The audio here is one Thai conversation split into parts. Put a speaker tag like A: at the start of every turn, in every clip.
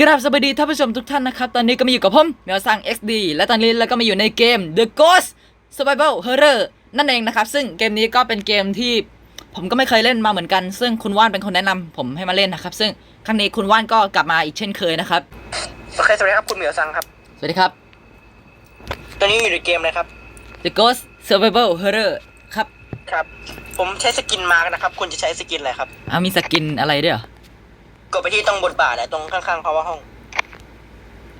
A: กราบสวัสดีท่านผู้ชมทุกท่านนะครับ ตอนนี้ก็มาอยู่กับผมเมียวซัง XD และตอนนี้เราก็มาอยู่ในเกม The Ghost Survival Horror นั่นเองนะครับ ซึ่งเกมนี้ก็เป็นเกมที่ผมก็ไม่เคยเล่นมาเหมือนกัน ซึ่งคุณว่านเป็นคนแนะนำผมให้มาเล่นนะครับ ซึ่งครั้งนี้คุณว่านก็กลับมาอีกเช่นเคยนะครับ
B: โอเคสวัสดีครับคุณเหมียวซังครับ
A: สวัสดีครับ
B: ตัวนี้อยู่ในเกมนะครับ
A: The Ghost Survival Horror ครับ
B: ครับ ผมใช้สกินมาร์กนะครับ คุณจะใช้สกินอะไรครับ
A: เอามีสกินอะไรด้วยเหรอ ก
B: ดไปที่ตรงบทบาทอะตรงข้างๆเพราะว่าห้อง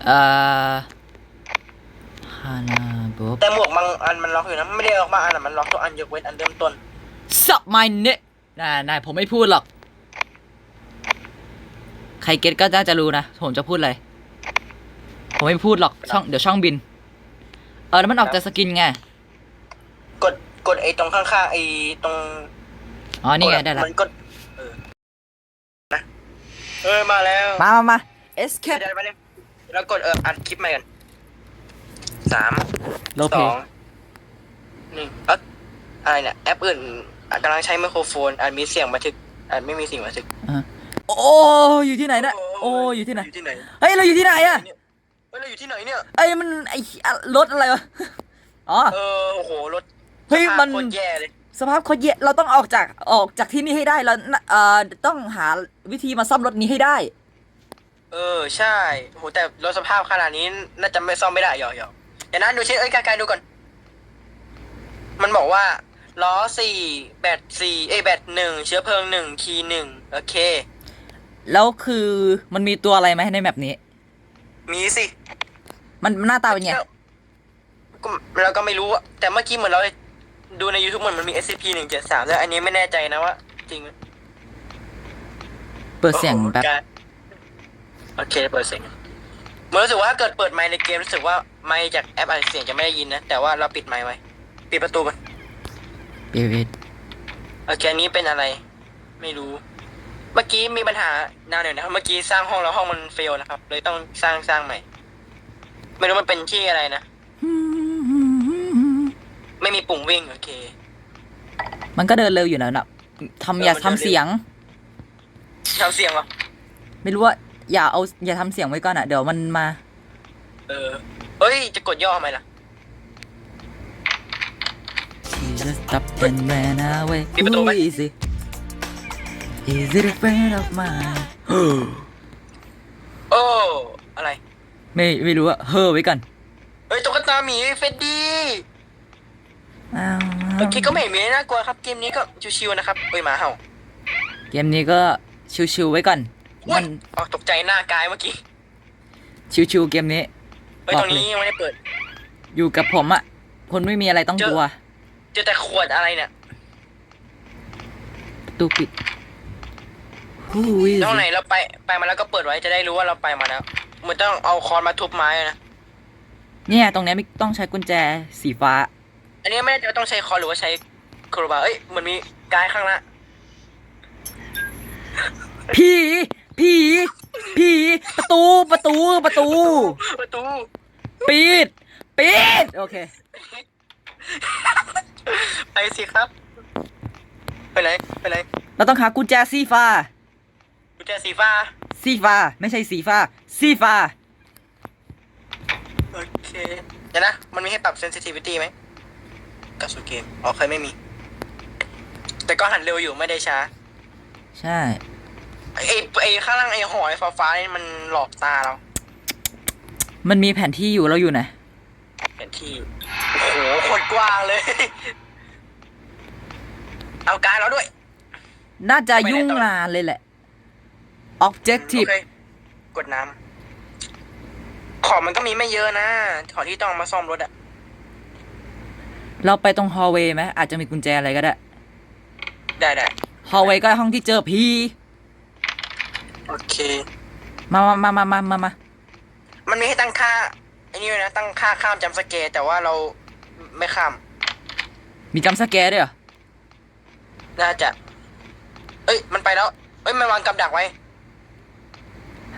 A: เอ่อฮานาบ
B: แต่หมวกบางอันมันล็อกอยู่นะ ไม่ได้ล็อกบางอันอะมันล็อกทุกอันยกเว้นอันเริ่มต้น
A: สับ my neck น่านายผมไม่พูดหรอก ใครเก็ตก็น่าจะรู้นะ ผมจะพูดอะไร ผมไม่พูดหรอกช่องเดี๋ยวช่องบิน เออแล้วมันออกจากสกินไง
B: กดกดไอ้ตรงข้างๆไอ้ตรง
A: อ๋อ นี่ไง
B: กอะ
A: ได้ละ
B: มันกดเออนะ เออมาแล้ว
A: มามามา
B: เดี๋ยว
A: escape
B: เดี๋ยวไปเลยแล้วกดเอออัดคลิปใหม่กันสาม
A: โล
B: ส
A: เพ
B: องหนึ่งเอ๊ะอะไรเนี่ยแอปอื่นอะกำลังใช้ไมโครโฟนอาจมีเสียงบันทึกอาจไม่มีเสียงบันทึก
A: โอ้อยู่ที่ไหนนะโอ้อยู่ที่ไหน
B: อยู่ที่ไหน
A: เฮ้ยเราอยู่ที่ไหนอะ
B: เนี่ยเฮ้ยเราอยู่ที่ไหนเนี่ย
A: ไอ้ยมันไอ้อะรถอะไรวะอ๋อ
B: เออโอ้โหรถ
A: เฮ้ย
B: สภาพ
A: มัน
B: โคตรแย่เลย
A: สภาพโคตรแย่เราต้องออกจากออกจากที่นี่ให้ได้แล้วนะเอ่อต้องหาวิธีมาซ่อมรถนี้ให้ได้
B: เออใช่โหแต่รถสภาพขนาดนี้น่าจะไม่ซ่อมไม่ได้หยอกหยอกเดี๋ยวนะดูชิ้นเอ้ยกายๆดูก่อน มันบอกว่าล้อสี่แบตสี่เอ้ยแบตหนึ่งเชื้อเพลิงหนึ่งคีย์หนึ่งโอเค
A: แล้วคือมันมีตัวอะไรไหมในแมปนี้
B: มีสิ
A: มันหน้าตาเป็นไง
B: ก็เราก็ไม่รู้อะแต่เมื่อกี้เหมือนเรา ดูใน YouTube เหมือนมันมี SCP หนึ่งเจ็ดสามแล้วอันนี้ไม่แน่ใจนะว่า จริงไหม
A: เปิดเสียง
B: โอ้โห
A: แป๊บ
B: กายโอเคเปิดเสียงเหมื่อนรู้สึกว่าถ้าเกิดเปิดไมค์ในเกมรู้สึกว่าไมค์จากแอปอัดเสียงจะไม่ได้ยินนะ แต่ว่าเราปิดไมค์ไว้ปิดประตูกัน
A: เปิด
B: โอเคอันนี้เป็นอะไร ไม่รู้ เมื่อกี้มีปัญหานานหน่อยนะครับ เมื่อกี้สร้างห้องแล้วห้องมันเฟลนะครับ เลยต้องสร้างสร้างใหม่ ไม่รู้มันเป็นที่อะไรนะไม่มีปุ่มวิ่ง โอเค
A: มันก็เดินเร็วอยู่นะนะทำอย่า
B: เออมันเดินเร็ว
A: ทำเสียง
B: ทำเสียงเหรอ
A: ไม่รู้ว่าอย่าเอาอย่าทำเสียงไว้ก่อนอะ เดี๋ยวมันมา
B: เออ เฮ้ย จะกดย่อทำไมล่ะ
A: Jesus stop and ran away
B: ปิดประตูไหม
A: Who is it Is it a friend of mine
B: โอ้ อะไร
A: ไม่ไม่รู้อะเฮ้อไว้ก่อน
B: เฮ้ยตุ๊กตาหมีเฟดดี้
A: อ้าว
B: โอเคก็ไม่เห็นมีอะไรน่ากลัวครับ เกมนี้ก็ชิวๆนะครับเฮ้ยหมาเห่า
A: เกมนี้ก็ชิวๆไว้ก่อน
B: อุ๊
A: มั
B: ย
A: น
B: ออกตกใจหน้ากายเมื่อกี้
A: ชิวๆเกมนี้
B: เฮ้ย
A: บอก
B: ตรงนี้
A: เลย
B: ยังไม่ได้เปิด
A: อยู่กับผมอะคนไม่มีอะไรต้อง
B: เจอ
A: กลัว
B: เจอแต่ขวดอะไรเนี่ย
A: ประตูปิด Who is
B: ตรงไหน
A: it
B: เราไปไปมาแล้วก็เปิดไว้จะได้รู้ว่าเราไปมาแล้วเหมันต้องเอาคอนมาทุบไม้อะนะ
A: เนี่ยตรงเนี้ยมีต้องใช้กุญแจสีฟ้า
B: อันนี้ไม่แน่ใจว่าต้องใช้คอนหรือว่าใช้โครบาเอ้ยเหมันมีกายข้างละ
A: ผี ผี ผี ประตู ประตู ประตู
B: ประตู
A: ปิด ปิด โอเค
B: ไปสิครับ ไปไหนไปไหน
A: เราต้องหากุญแจสีฟ้า
B: กุญแจสีฟ้า
A: สีฟ้า ไม่ใช่สีฟ้า สีฟ้า
B: โอเคเดี๋ยวนะ มันมีให้ปรับ sensitivity ไหม กับสู่เกมอ๋อเคยไม่มี แต่ก็หันเร็วอยู่ไม่ได้ช้า
A: ใช่
B: ไอ้ไอ้ข้างล่างไอ้หอยฟ้าๆนี่มันหลอกตาเรา
A: มันมีแผนที่อยู่เราอยู่ไหน
B: เห็นที่โอ้โหโคตรกว้างเลย เอาการเราด้วย
A: น่าจะยุ่งนานเลยแหละ objective
B: โอเคกดน้ำของมันก็มีไม่เยอะนะ ของที่ต้องเอามาซ่อมรถอะ
A: เราไปตรง hallway ไหมอาจจะมีกุญแจอะไรก็ได้
B: ได้ได้
A: hallway ก็ห้องที่เจอผี
B: โอเค
A: มามามามามามามา
B: มันมีให้ตั้งค่าไอ้นี่ด้วยนะตั้งค่าข้ามจำสเกตแต่ว่าเราไม่ข้าม
A: มีจำสแกร์ด้วยเหรอ
B: น่าจะ เอ้ย มันไปแล้ว เอ้ย มันวางกับดักไว้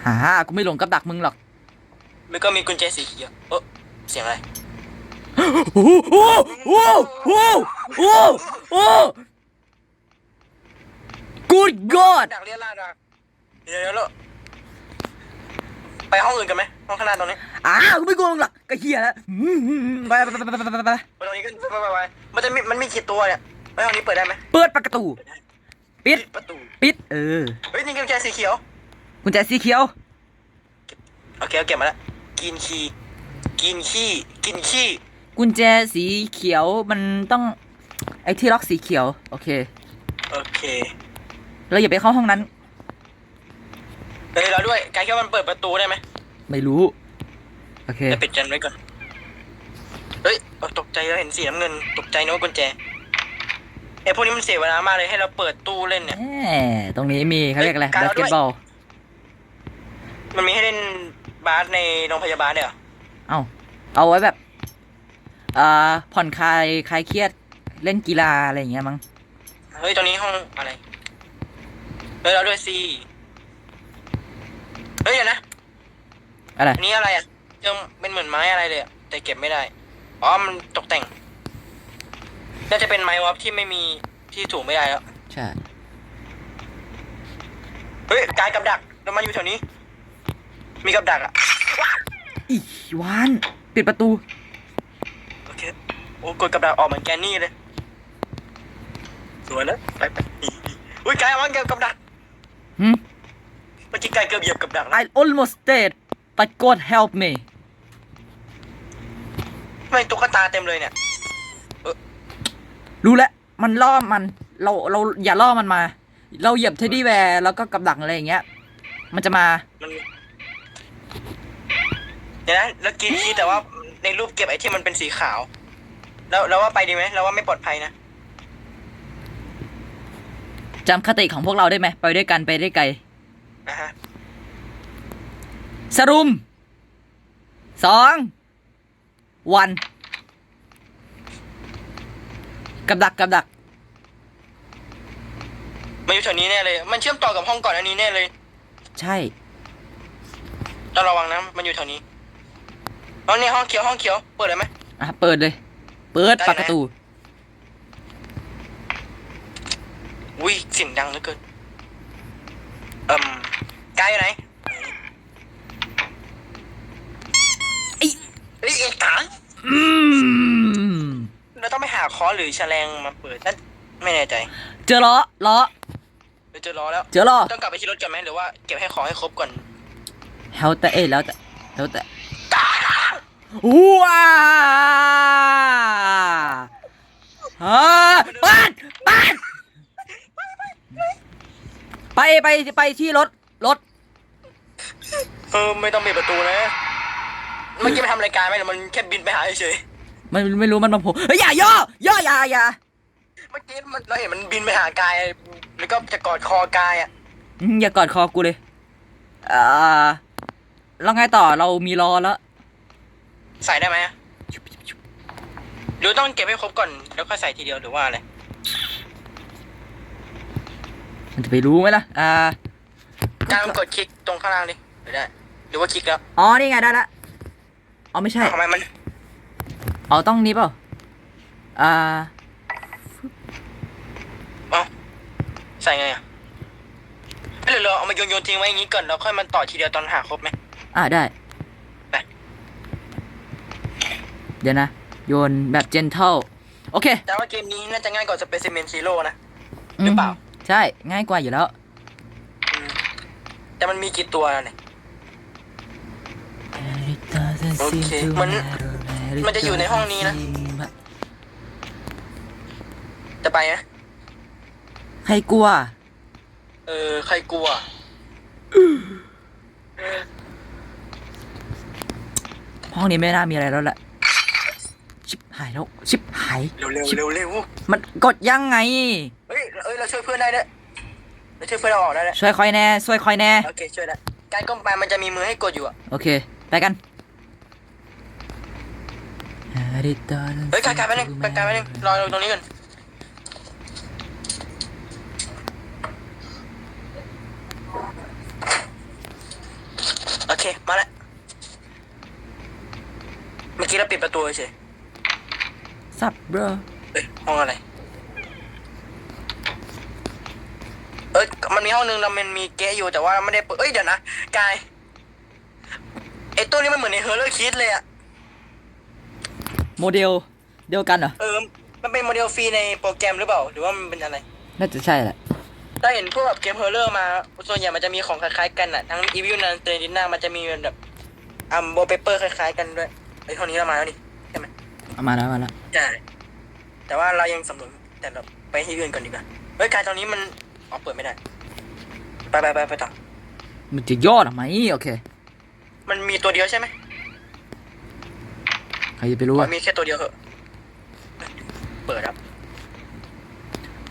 A: ฮ่ากูไม่หลงกับดักมึงหรอก
B: มันก็มีกุญแจสีเขียวเออเสียงอะไร
A: โอ้โหโอ้โหโอ้โห good god
B: ดักเรียลาดอะเดี๋ยวเดี๋ยวแล้วไปห้องอื่นกันไหมห้องข้างหน้าตรงนี้
A: อ้าวกูไม่กลัวมึงหรอกก็เฮียแล้วอืมอืมอืมไปไปไปไปไปไปไป
B: ตรงนี้กันไปไปไปมันจะมีมันมีกี่ตัวเนี่ยไปห้องนี้เปิดได้ไหม
A: เปิดประตู ปิด
B: ประตู
A: ปิด เออ
B: เฮ้ยนี่กุญแจสีเขียว
A: กุญแจสีเขียว
B: โอเคเอาเก็บมาแล้วกินขี้กินขี้กินขี้
A: กุญแจสีเขียวมันต้องไอ้ที่ล็อกสีเขียว โอเค
B: โอเค
A: เราอย่าไปเข้าห้องนั้น
B: เฮ้ยเราด้วยกายแค่ามันเปิดประตูได้ไหม
A: ไม่รู้ โอเค
B: จะปิดกันไว้ก่อน เฮ้ยเอาตกใจแล้วเห็นสีน้ำเงิน ตกใจนึกว่ากุญแจไอ้พวกนี้มันเสียเวลามากเลยให้เราเปิดตู้เล่นเนี่ย
A: แหมตรงนี้มีเขาเรียกอะไร
B: การ
A: บา
B: เอา
A: ส
B: ด้
A: เก
B: วย
A: ตบอล
B: มันมีให้เล่นบาสในโรงพยาบาลเนี่ยเหรอ
A: เอ้าเอาไว้แบบ อ่าผ่อนคลายคลายเครียดเล่นกีฬาอะไรอย่างเงี้ยมั้ง
B: เฮ้ยตรงนี้ห้องอะไรเฮ้ยเราด้วยซีเฮ้ยเดี๋ยวนะ
A: อะไร
B: อันนี้อะไรอะเจอเป็นเหมือนไม้อะไรเลยอะแต่เก็บไม่ได้อ๋อมันตกแต่งน่าจะเป็นไม้วับที่ไม่มีที่ถูกไม่ได้แล้ว
A: ใช่
B: เฮ้ยกายกับดักเรามาอยู่แถวนี้ มีกับดักอะ
A: อีวานปิดประตู
B: โอเคโอ้กดกับดักออกเหมือนแกนนี่เลยสวยนะไปไปอุ้ยกายเอามาเก็บกับดัก
A: หืม
B: เมื่อกี้กายเกือบเหยียบกับดักนะ
A: I almost dead but God help me
B: ทำไมตุ๊กตาเต็มเลยเนี่ย
A: รู้แล้วมันล่อมันเราเราอย่าล่อมันมา เราเหยียบเทดดี้แวร์แล้วก็กับดักอะไรอย่างเงี้ย มันจะมา
B: มันเดี๋ยวนะแล้วกินที่แต่ว่าในรูปเก็บไอ้ที่มันเป็นสีขาว แล้วแล้วว่าไปดีไหมเราว่าไม่ปลอดภัยนะ
A: จำคติของพวกเราได้ไหมไปด้วยกันไปได้ไกล
B: นะฮะ
A: สรุมสองวัน กับดักกับดัก
B: มันอยู่แถวนี้แน่เลย มันเชื่อมต่อกับห้องก่อนอันนี้แน่เลย
A: ใช่
B: ต้องระวังนะ มันอยู่แถวนี้ห้องนี้ห้องเขียวห้องเขียว เปิดเลยไหม
A: อะเปิดเลย เปิด
B: ได้นะ
A: ประตู
B: อุ้ยเสียงดังเหลือเกินเอ่มกายอยู่ไหน
A: ไอ้
B: เฮ้ยเอกตา
A: อืม
B: เราต้องไปหาค้อนหรือแฉลงมาเปิดนั่นไม่แน่ใจ
A: เจอล้อล้อ
B: เราเจอล้อแล้ว
A: เจอล้อ
B: ต้องกลับไปที่รถก่อนไหมหรือว่าเก็บให้ของให้ครบก่อน
A: แล้วแต่เอ้ยแล้วแต่แล้วแต่ ว้าฮ่าปัดปัดไปไปไปที่รถรถ
B: เออไม่ต้องปิดประตูนะ เมื่อกี้มันทำรายการไหมหรือมันแค่บินไปหาเฉย
A: ไม่ไม่รู้มันมาโผล่เฮ้ยอย่าย่อย่ออย่าอย่า
B: ๆเมื่อกี้มันเราเห็นมันบินไปหากายแล้วก็จะกอดคอกายอะ
A: อืมอย่ากอดคอกูเลยอ่าแล้วไงต่อเรามีรอแล้ว
B: ใส่ได้ไหมอะหรือต้องเก็บให้ครบก่อน แล้วค่อยใส่ทีเดียวหรือว่าอะไร
A: มันจะไปรู้ไหมล่ะ อ่า
B: การกดคลิกตรงข้างล่างดิหรือได้ หรือว่าคลิกแล้ว
A: อ๋อ นี่ไงได้ละ อ๋อ ไม่ใช่
B: ทำไมมัน
A: อ๋อ ต้องนี้เปล่า อ่า
B: เอ้าใส่ไงอะเอ้ยหรือเราเอามาโยนโยนๆทิ้งไว้อย่างนี้ก่อนแล้วค่อยมันต่อทีเดียวตอนหาครบไหม
A: อ่าได้
B: ไป
A: เดี๋ยวนะ โยนแบบเจนเทลโอเค
B: แต่ว่าเกมนี้น่าจะง่ายกว่าสเปซิเมนซีโร่นะ หรือเปล่า
A: มใช่ง่ายกว่าอยู่แล้ว
B: อืมแต่มันมีกี่ตัวเนี่ยโอเคมันมันจะอยู่ในห้องนี้นะ จะไปไหม
A: ใครกลัว
B: เออ ใครกลัว
A: ห้องนี้ไม่น่ามีอะไรแล้วแหละชิบหายแล้วชิบหาย
B: เร็วเร็วเร็วเร็ว
A: มันกดยังไง
B: เฮ้ยเอ้ยเราช่วยเพื่อนได้ด้วยเราช่วยเพื่อนเราออกได้ด้วย
A: ช่วยคอยแน่ช่วยคอยแน่
B: โอเคช่วยได้การก้มไปมันจะมีมือให้กดอยู่อะ
A: โอเค ไปกัน
B: เฮ้ยกายกายไปหนึ่งกายกายไปหนึ่งรอเราตรงนี้ก่อนโอเค มาแล้วเมื่อกี้เราปิดประตูเฉย
A: สับเบรอ
B: เอ้ยห้องอะไร เอ้ย มันมีห้องนึงแล้วมันมีเก๊ะอยู่แต่ว่าไม่ได้เปิดเอ้ยเดี๋ยวนะ กาย ไอตัวนี้มันเหมือนในเฮอร์เลอร์คิดเลยอะ
A: โมเดลเดียวกันเหรอ
B: เออ มันเป็นโมเดลฟรีในโปรแกรมหรือเปล่า หรือว่ามันเป็นอะไร
A: น่าจะใช่แหละ
B: ถ้าเห็นพวกแบบเกมเฮอร์เลอร์มา ส่วนใหญ่มันจะมีของคล้ายๆกันอะทั้งอีวิวนันเตอร์ดิน่ามันจะมีแบบอัมโบเปเปอร์คล้ายๆกันด้วยไอเท่านี้เรามาแล้วนี่ใช่ไหม
A: เอามาแล้วมาแล้ว
B: ใช่แต่ว่าเรายังสำรวจแต่เราไปที่อื่นก่อนดีกว่าเฮ้ยกายตอนนี้มันอ๋อเปิดไม่ได้ ไปไปไปไปต่อ
A: มันจะยอดเหรอไหมโอเค
B: มันมีตัวเดียวใช่ไหม
A: ใครจะไปรู้
B: อ๋
A: อะ
B: อมีแค่ตัวเดียวเหอะเปิดครับ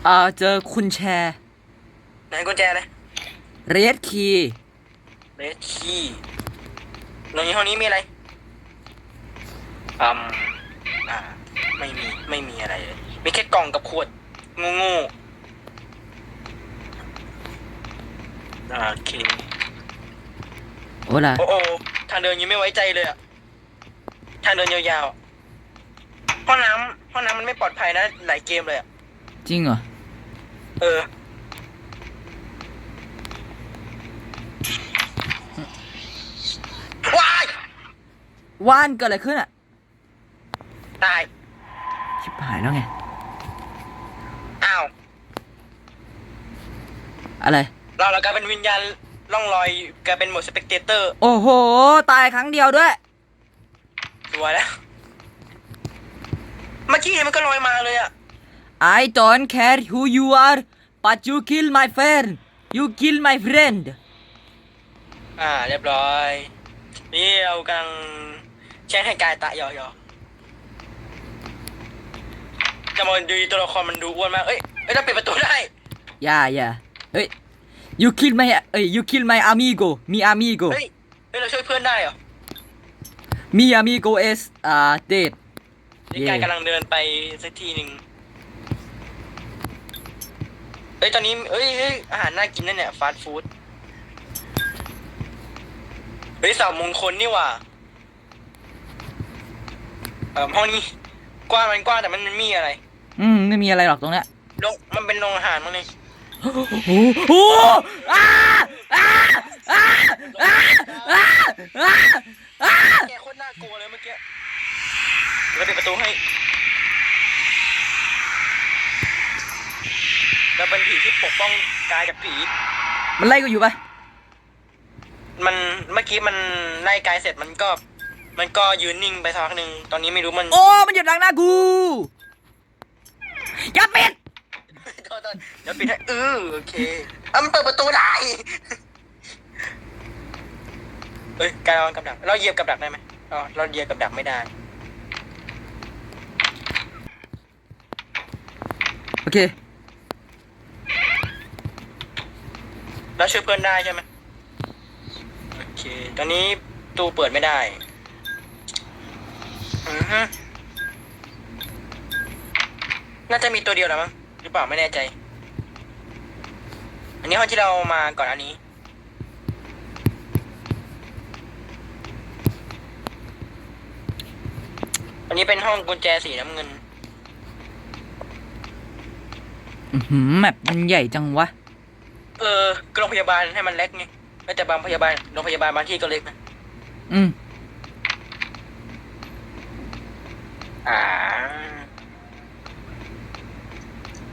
A: อ่าเจอคุณแชร์
B: ไหนกุญแจเลย
A: เรดคีย์
B: เลสคีย์ในห้องนี้มีอะไรอืมอ่า ไม่มีไม่มีอะไรเลยมีแค่กล่องกับขวดงูงูอ่าโอเค
A: โอ้ล่ะ
B: โอ้โอ้ทางเดินยังไม่ไว้ใจเลยอะทางเดินยาวๆอะห้องน้ำห้องน้ำมันไม่ปลอดภัยนะหลายเกมเลยอะ
A: จริงเหรอ
B: เออ ว้าย
A: ว่านเกิดอะไรขึ้นอะ
B: ตาย
A: ชิบหายแล้วไง
B: อ้าว
A: อะไร
B: เราเรากลายเป็นวิญญาณล่องลอยกลายเป็นหมดสเปกเตเตอร์
A: โอ้โห ตายครั้งเดียวด้วย
B: สวยแล้ว เมื่อกี้มันก็ลอยมาเลยอะ
A: I don't care who you are but you kill my friend you kill my friend
B: อ่า เรียบร้อย นี่เรากำลังแช่งให้กายตะหยอกๆ จะมาดูตัวละครมันดูอ้วนมากเอ้ยเอ้ยเราปิดประตูได้
A: อย่าอย่าเฮ้ย you kill my เอ้ย you kill my amigo mi amigo
B: เฮ้ยเฮ้ยเราช่วยเพื่อนได้เหรอ
A: mi amigo is uh dead
B: นี่กายกำลังเดินไปสักทีหนึ่งเฮ้ยตอนนี้เฮ้ยเฮ้ยอาหารน่ากินนั่นเนี่ยฟาสต์ฟู้ดเฮ้ยเสาวมงคลนี่หว่าเอ่อห้องนี้ กว้างมันกว้างแต่มันไม่มีอะไร
A: อืมไม่มีอะไรหรอกตรงเนี้ย
B: โรงมันเป็นโรงอาหารมั้งเลย
A: โอ้โหโอ้อ้าอ้าอ้าอ้าอ้าอ้าอ้า
B: แกโคตรน่ากลัวเลยเมื่อกี้เราปิดประตูให้เราเป็นผีที่ปกป้องกายจากผี
A: มันไล่กูอยู่ปะ
B: มันเมื่อกี้มันไล่กายเสร็จมันก็ มันก็ยืนนิ่งไปสักพักหนึ่งตอนนี้ไม่รู้มัน
A: โอ้ มันหยุดหลังหน้ากูอย่าปิด
B: โทษโทษเดี๋ยวปิดให้เออโอเคอะมันเปิดประตูได้เอ้ยกายเอากับดักเราเหยียบกับดักได้ไหมอ๋อเราเหยียบกับดักไม่ได้
A: โอเค
B: แล้วช่วยเพื่อนได้ใช่ไหมโอเค ตอนนี้ตู้เปิดไม่ได้ อือฮึน่าจะมีตัวเดียวแล้วมั้งหรือเปล่าไม่แน่ใจ อันนี้ห้องที่เรามาก่อนอันนี้ อันนี้เป็นห้องกุญแจสีน้ำเงิน
A: อือหือแมปมันใหญ่จังวะ
B: เออก็โรงพยาบาลให้มันเล็กไงแต่บางพยาบาลโรงพยาบาลบางที่ก็เล็กนะ
A: อืม
B: อ่า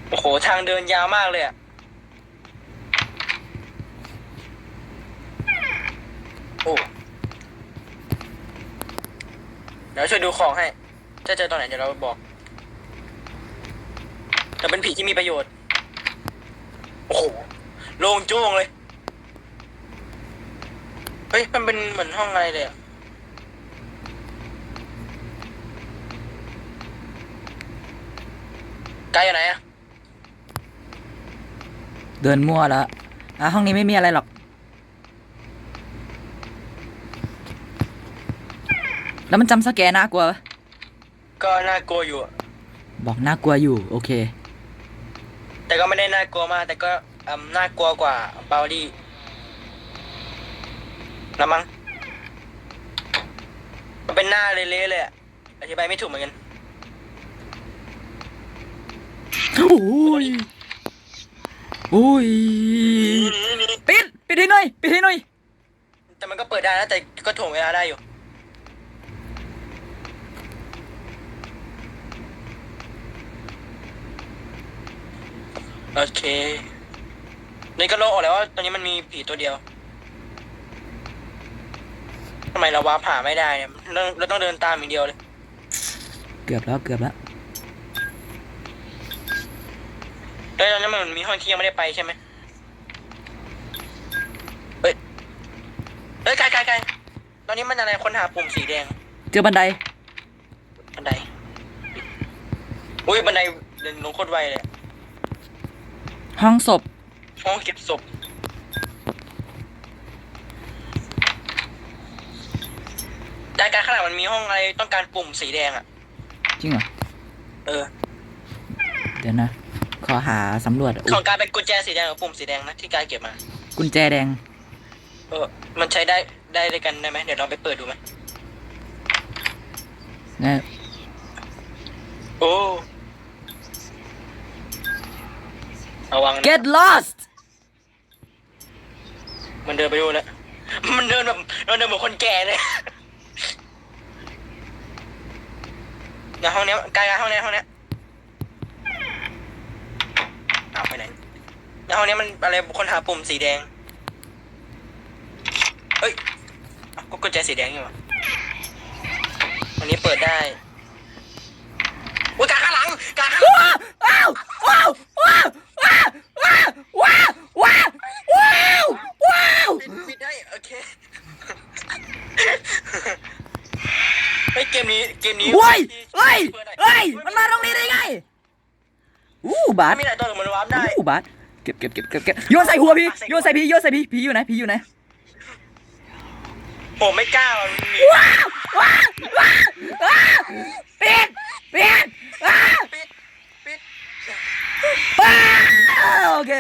B: โอ้โห ทางเดินยาวมากเลยอะโอ้ เดี๋ยวช่วยดูของให้ จะเจอตอนไหนเดี๋ยวเราบอก แต่เป็นผีที่มีประโยชน์ โอ้โห โล่งโจ้งเลย เฮ้ย มันเป็นเหมือนห้องอะไรเลยอะ ไกลอยู่ไหนอะ
A: เดินมั่วแล้วอะห้องนี้ไม่มีอะไรหรอก แล้วมันจำสแกนน่ากลัวปะ
B: ก็น่ากลัวอยู่อะ
A: บอกน่ากลัวอยู่ โอเค
B: แต่ก็ไม่ได้น่ากลัวมากแต่ก็อืมน่ากลัวกว่าเบลลี่ละมั้งมันเป็นหน้าเละๆเลยอะอธิบายไม่ถูกเหมือนกัน
A: โอ้ยโอ้ยปิดปิดให้หน่อยปิดให้หน่อย
B: แต่มันก็เปิดได้นะแต่ก็ถ่วงเวลาได้อยู่โอเคนี่ก็โลกออกแล้วว่าตอนนี้มันมีผีตัวเดียวทำไมเราวาร์ปหาไม่ได้เนี่ยเราเราต้องเดินตามอย่างเดียวเลย
A: เกือบแล้วเกือบแล้ว
B: แล้วตอนนั้นมันมีห้องที่ยังไม่ได้ไปใช่ไหมเฮ้ยเฮ้ยไกลไกลไกลตอนนี้มันอะไรค้นหาปุ่มสีแดง
A: เจอบันได
B: บันได อุ้ยบันไดเดินลงโคตรไวเลย
A: ห้องศพ
B: ห้องเก็บศพการการข้างหลังมันมีห้องอะไรต้องการปุ่มสีแดงอะ
A: จริงเหรอ
B: เออ
A: เดี๋ยวนะ ขอหาสำรวจ
B: ข
A: อุ๊
B: อยงการเป็นกุญแจสีแดงกับปุ่มสีแดงนะที่การเก็บมา
A: กุญแจแดง
B: เออ มันใช้ได้ได้ด้วยกันได้ไหมเดี๋ยวเราไปเปิดดูไหม
A: นะ
B: โอ้ระวังนะ
A: get lost
B: มันเดินไปดูแล้ว มันเดินแบบมันเดินเหมือนคนแก่เลยในห้องเนี้ยกายกายห้องเนี้ยห้องเนี้ย เอาไปไหนในห้องเนี้ยมันอะไรคนหาปุ่มสีแดง เฮ้ยเอ้าก็กุญแจสีแดงอยู่วะอันนี้เปิดได้อุ้ยกายข้างหลังกายข้างหลัง
A: ว้าวว้าวว้าวว้าวว้าวว้าวว้าวว้าว
B: ปิดปิดได้โอเคเฮ้ยเกมนี้เกมนี้
A: เฮ้ยเฮ้ย
B: ปิดได้
A: เฮ้ยมันมาตรงนี้ได้ไงอู้บาส
B: มีหลายตัวมันวาร์ปได้
A: อู้บาสเก็บเก็บเก็บเก็บเก็บโยนใส่หัวพี่โยนใส่พี่โยนใส่พี่พี่อยู่ไหนพี่อยู่ไหน
B: ผมไม่กล้ามันมี
A: ว้าวว้าวว้าวว้าวปิดปิดว้าว
B: ปิดปิด
A: ว้าวโอเค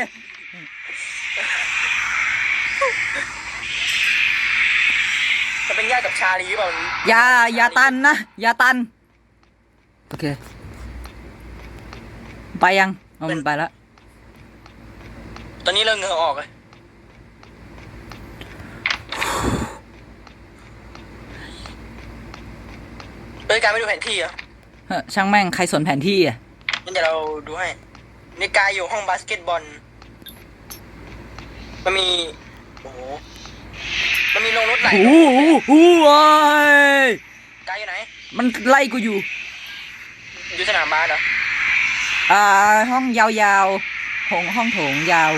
B: มันเป็นญาติกับชาลีหรือเปล่า
A: อย่าอย่าตันนะอย่าตัน โอเค ไปยังเอามันไปแล้ว
B: ตอนนี้เริ่มเหงื่อออกเลยเฮ้ยการไม่ดูแผนที่เหรอ
A: เฮ้อช่างแม่งใครสนแผนที่อะ
B: งั้นเดี๋ยวเราดูให้นี่กายอยู่ห้องบาสเกตบอล มันมี โอ้โห มันมีโรงรถไหล
A: โอ้โหโอ้โห
B: กายอยู่ไหน
A: มันไล่กูอยู่
B: อยู่สนามบาสเหรอ
A: อ่า ห้องยาวๆ ห้องห้องโถงยาว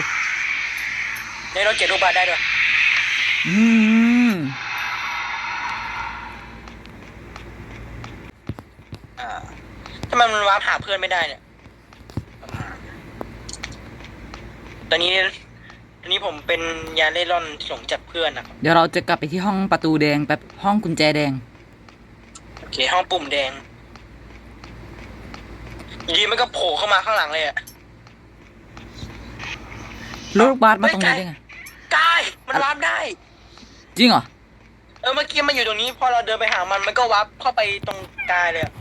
B: ในรถเก็บรูปบาสได้ด้วย
A: อืม
B: อ่าทำไมมันวาร์ปหาเพื่อนไม่ได้เนี่ย ตอนนี้ตอนนี้ผมเป็นยาเล่ร่อนหลงจับเพื่อนนะครับ
A: เดี๋ยวเราจะกลับไปที่ห้องประตูแดงแป๊บห้องกุญแจแดง
B: โอเค ห้องปุ่มแดงอยีมันก็โผล่เข้ามาข้างหลังเลยอะ
A: ลูกบาสมาตรงนี้ได้ไง
B: กายมันวาร์ปได้
A: จริงเหรอ
B: เออเมื่อกี้มันอยู่ตรงนี้ พอเราเดินไปหามันมันก็วาร์ปเข้าไปตรงกายเลยอะ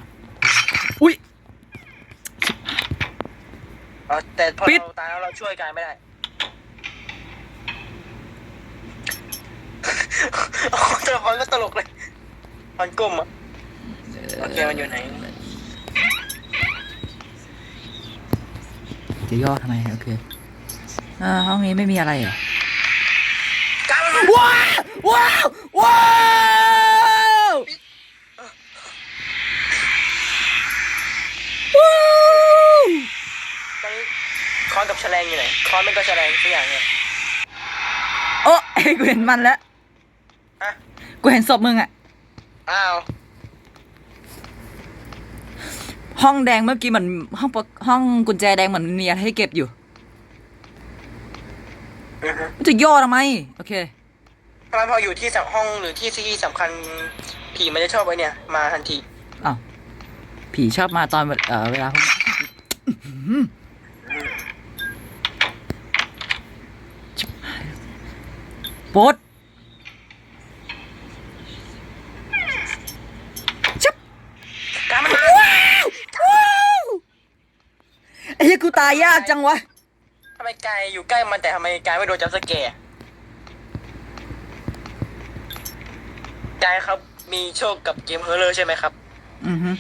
A: อุ้ย
B: เอาแต่พอ
A: ปิด
B: เราตายแล้วเราช่วยกายไม่ได้ โอ้โหตัวละครก็ตลกเลยมันกลมอะโอเคมันอยู่ไหน
A: จะย่อทำไมโอเค อ่าห้องนี้ไม่มีอะไรเหรอ
B: กายมัน
A: ว้าวว้าวว้าวว้าว
B: ตอนนี้คอนกับแฉลงอยู่ไหนคอนไม่ก็แฉลงสักอย่างเนี่ย
A: โอ้เอ้ยกูเห็นมันแล้ว
B: ฮะ
A: กูเห็นศพมึงอะ
B: อ้าว
A: ห้องแดงเมื่อกี้เหมือนห้องปกห้องกุญแจแดงเหมือนมีอะไรให้เก็บอยู่
B: อือฮึ
A: มันจะย่อทำไม โอเค
B: ทำไมพออยู่ที่สำห้องหรือที่ที่สำคัญผีมันจะชอบไว้เนี่ย มาทันที
A: อ้าวผีชอบมาตอนเอ่อเวลาพวกโป๊ดชับ
B: การมันมา
A: ว้าวว้าวไอ้เหี้ยกูตายยากจังวะ
B: ทำไมกายอยู่ใกล้มันแต่ทำไมกายไม่โดนจับสแกร์กายครับ มีโชคกับเกมเฮอร์เลอร์ใช่ไหมครับ
A: อือฮึ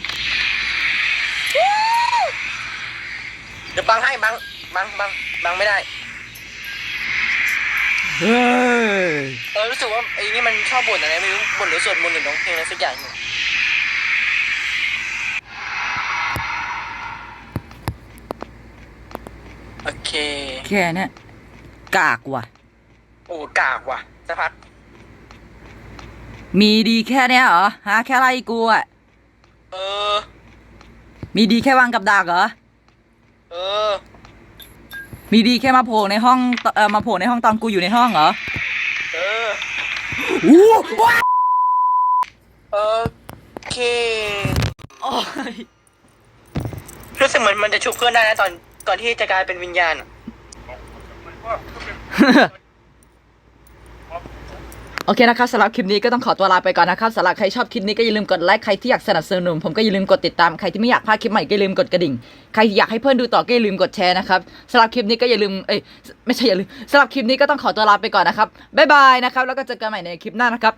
B: เดี๋ยวบังให้บังบังบังบังไม่ได้
A: เฮ้ย
B: เออรู้สึกว่าไอ้นี่มันชอบบ่นอะไรไม่รู้บ่นหรือสวดมนต์หรือร้องเพลงอะไรสักอย่างหนึ่ ค่
A: เนี้ยกากว่ะ
B: โอ้กากว่ะสักพัก
A: มีดีแค่เนี้ยเหรอฮะแค่ไล่กูอะ
B: เออ
A: มีดีแค่วางกับดักเหรอ
B: เออ
A: มีดีแค่มาโผล่ในห้องเออมาโผล่ในห้องตอนกูอยู่ในห้องเหรอ
B: เออ
A: อู้ว้า
B: โอเค
A: โอ้ย
B: รู้สึกเหมือนมันจะชุบเพื่อนได้นะตอนก่อนที่จะกลายเป็นวิญญาณอะ
A: โอเคนะครับสำหรับคลิปนี้ก็ต้องขอตัวลาไปก่อนนะครับสำหรับใครชอบคลิปนี้ก็อย่าลืมกดไลค์ใครที่อยากสนับสนุนผมก็อย่าลืมกดติดตามใครที่ไม่อยากพลาดคลิปใหม่ก็อย่าลืมกดกระดิ่งใครอยากให้เพื่อนดูต่อก็อย่าลืมกดแชร์นะครับสำหรับคลิปนี้ก็อย่าลืมเอ้ยไม่ใช่อย่าลืมสำหรับคลิปนี้ก็ต้องขอตัวลาไปก่อนนะครับบ๊ายบายนะครับแล้วก็เจอกันใหม่ในคลิปหน้านะครับ